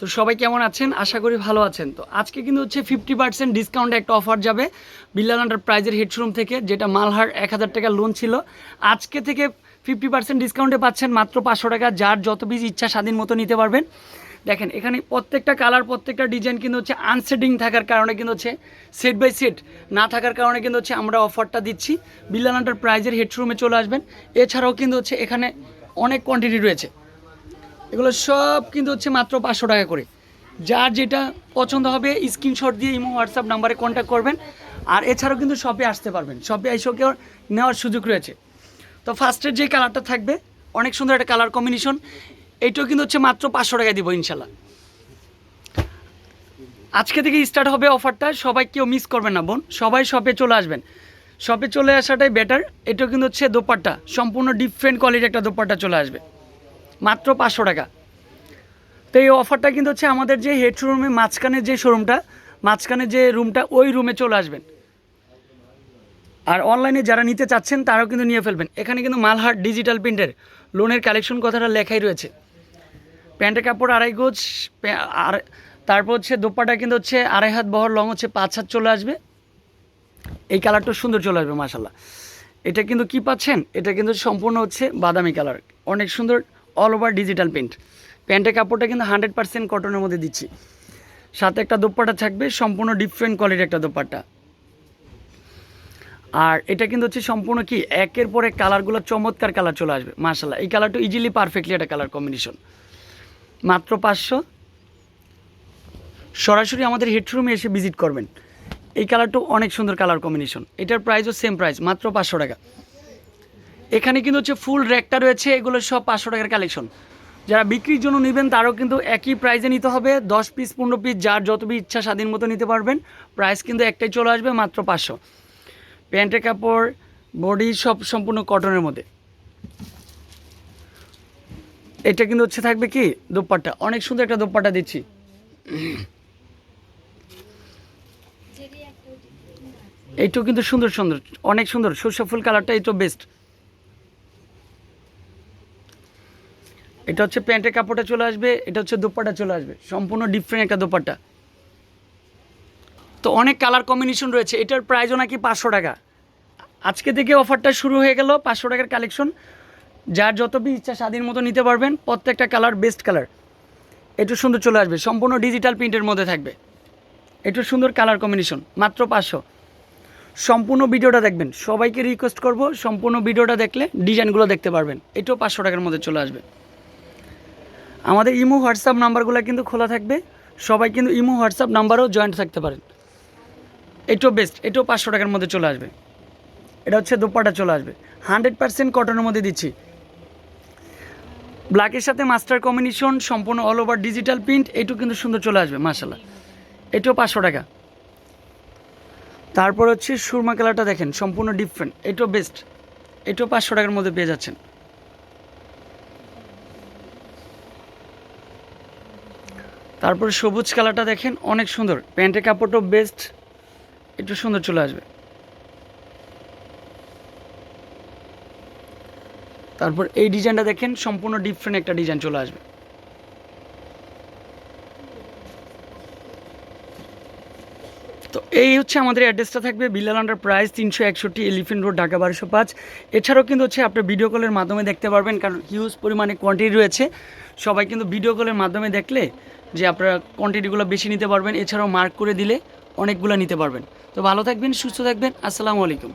তো সবাই কেমন আছেন? আশা করি ভালো আছেন। তো আজকে কিন্তু হচ্ছে ফিফটি পার্সেন্ট ডিসকাউন্টে একটা অফার যাবে বিল্লাল প্রাইজের হেডশোরুম থেকে, যেটা মালহার এক হাজার টাকা লোন ছিল। আজকে থেকে ফিফটি পার্সেন্ট ডিসকাউন্টে পাচ্ছেন মাত্র পাঁচশো টাকা, যার যত পিস ইচ্ছা স্বাধীন মতো নিতে পারবেন। দেখেন, এখানে প্রত্যেকটা কালার প্রত্যেকটা ডিজাইন কিন্তু হচ্ছে আনসেটিং থাকার কারণে কিন্তু হচ্ছে সেট বাই সেট না থাকার কারণে কিন্তু হচ্ছে আমরা অফারটা দিচ্ছি। বিল্লাল প্রাইজের হেডশোরুমে চলে আসবেন। এছাড়াও কিন্তু হচ্ছে এখানে অনেক কোয়ান্টিটি রয়েছে। এগুলো সব কিন্তু হচ্ছে মাত্র পাঁচশো টাকা করে। যার যেটা পছন্দ হবে স্ক্রিনশট দিয়ে ইমো হোয়াটসঅ্যাপ নাম্বারে কন্ট্যাক্ট করবেন। আর এছাড়াও কিন্তু শপে আসতে পারবেন। শপে এসেও কেউ নেওয়ার সুযোগ রয়েছে। তো ফার্স্টের যে কালারটা থাকবে, অনেক সুন্দর একটা কালার কম্বিনেশন এইটাও কিন্তু হচ্ছে মাত্র পাঁচশো টাকা দিব ইনশাল্লাহ। আজকে থেকে স্টার্ট হবে অফারটা সবাই কেউ মিস করবেন না বোন। সবাই শপে চলে আসবেন। শপে চলে আসাটাই বেটার এটাও কিন্তু হচ্ছে দোপাট্টা, সম্পূর্ণ ডিফারেন্ট কোয়ালিটির একটা দোপাট্টা চলে আসবে। মাত্র পাঁচশো টাকা। তো এই অফারটা কিন্তু হচ্ছে আমাদের যে হেড শোরুমে মাঝখানে যে শোরুমটা মাঝখানে যে রুমটা ওই রুমে চলে আসবেন। আর অনলাইনে যারা নিতে চাচ্ছেন, তারাও কিন্তু নিয়ে ফেলবেন। এখানে কিন্তু মালহাট ডিজিটাল প্রিন্টের লোনের কালেকশন কথাটা লেখাই রয়েছে। প্যান্টের কাপড় আড়াই গোজ আর তারপর হচ্ছে দোপাটা কিন্তু হচ্ছে আড়াই হাত বহর লং হচ্ছে পাঁচ হাত চলে আসবে। এই কালারটা সুন্দর চলে আসবে মাসাল্লাহ এটা কিন্তু কি পাচ্ছেন? এটা কিন্তু সম্পূর্ণ হচ্ছে বাদামি কালার অনেক সুন্দর অল ওভার ডিজিটাল প্রিন্ট প্যান্টের কাপড়টা কিন্তু হান্ড্রেড পার্সেন্ট কটনের মধ্যে দিচ্ছি। সাথে একটা দোপাট্টা থাকবে, সম্পূর্ণ ডিফারেন্ট কোয়ালিটির একটা দোপাট্টা। আর এটা কিন্তু হচ্ছে সম্পূর্ণ কি, একের পর কালারগুলো চমৎকার কালার চলে আসবে মার্শাল্লাহ এই কালারটা ইজিলি পারফেক্টলি একটা কালার কম্বিনেশন মাত্র পাঁচশো। সরাসরি আমাদের হেডরুমে এসে ভিজিট করবেন। এই কালারটাও অনেক সুন্দর কালার কম্বিনেশন এটার প্রাইসও সেম প্রাইস মাত্র পাঁচশো টাকা। এখানে কিন্তু হচ্ছে ফুল র্যাকটা রয়েছে, এগুলো সব পাঁচশো টাকার কালেকশন যারা বিক্রির জন্য নেবেন, তারও কিন্তু একই প্রাইসে নিতে হবে। দশ পিস পনেরো পিস যার যত ইচ্ছা স্বাধীন মতো নিতে পারবেন। প্রাইস কিন্তু একটাই চলে আসবে, মাত্র পাঁচশো। প্যান্টের কাপড় বডি সব সম্পূর্ণ কটনের মধ্যে। এটা কিন্তু হচ্ছে থাকবে কি? দোপাট্টা। অনেক সুন্দর একটা দোপাট্টা দিচ্ছি। এইটাও কিন্তু সুন্দর সুন্দর। অনেক সুন্দর। সর্ষে ফুল কালারটা এইটাও বেস্ট এটা হচ্ছে প্যান্টের কাপড়টা চলে আসবে, এটা হচ্ছে দোপাট্টা চলে আসবে। সম্পূর্ণ ডিফারেন্ট একটা দোপাট্টা। তো অনেক কালার কম্বিনেশন রয়েছে, এটার প্রাইসও নাকি পাঁচশো টাকা। আজকে থেকে অফারটা শুরু হয়ে গেল পাঁচশো টাকার কালেকশন যার যত বি ইচ্ছা স্বাধীন মতো নিতে পারবেন, প্রত্যেকটা কালার বেস্ট কালার একটু সুন্দর চলে আসবে, সম্পূর্ণ ডিজিটাল প্রিন্টের মধ্যে থাকবে। একটু সুন্দর কালার কম্বিনেশন মাত্র পাঁচশো। সম্পূর্ণ ভিডিওটা দেখবেন, সবাইকে রিকোয়েস্ট করব, সম্পূর্ণ ভিডিওটা দেখলে ডিজাইনগুলো দেখতে পারবেন। এটাও পাঁচশো টাকার মধ্যে চলে আসবে। আমাদের ইমো হোয়াটসঅ্যাপ নাম্বারগুলো কিন্তু খোলা থাকবে। সবাই কিন্তু ইমো হোয়াটসঅ্যাপ নাম্বারেও জয়েন্ট থাকতে পারেন। এটাও বেস্ট এটাও পাঁচশো টাকার মধ্যে চলে আসবে। এটা হচ্ছে দোপাটা চলে আসবে। হান্ড্রেড পার্সেন্ট কটনের মধ্যে দিচ্ছি। ব্ল্যাকের সাথে মাস্টার কম্বিনেশন, সম্পূর্ণ অল ওভার ডিজিটাল প্রিন্ট এটাও কিন্তু সুন্দর চলে আসবে মাসাল্লাহ এটাও পাঁচশো টাকা। তারপর হচ্ছে সুরমা কালারটা দেখেন, সম্পূর্ণ ডিফারেন্ট এটাও বেস্ট এটাও পাঁচশো টাকার মধ্যে পেয়ে যাচ্ছেন। তারপরে সবুজ কালারটা দেখেন, অনেক সুন্দর। প্যান্টের কাপড়টাও বেস্ট একটু সুন্দর চলে আসবে। তারপর এই ডিজাইনটা দেখেন, সম্পূর্ণ ডিফারেন্ট একটা ডিজাইন চলে আসবে। তো এই হচ্ছে আমাদের অ্যাড্রেসটা থাকবে বিল্লাল আন্ডার প্রাইস তিনশো একষট্টি এলিফেন্ট রোড ঢাকা বারোশো পাঁচ। এছাড়াও কিন্তু হচ্ছে আপনার ভিডিও কলের মাধ্যমে দেখতে পারবেন, কারণ হিউজ পরিমাণে কোয়ান্টিটি রয়েছে। সবাই কিন্তু ভিডিও কলের মাধ্যমে দেখলে যে আপনারা কোয়ান্টিটিগুলো বেশি নিতে পারবেন, এছাড়াও মার্ক করে দিলে অনেকগুলো নিতে পারবেন। তো ভালো থাকবেন, সুস্থ থাকবেন, আসসালামু আলাইকুম।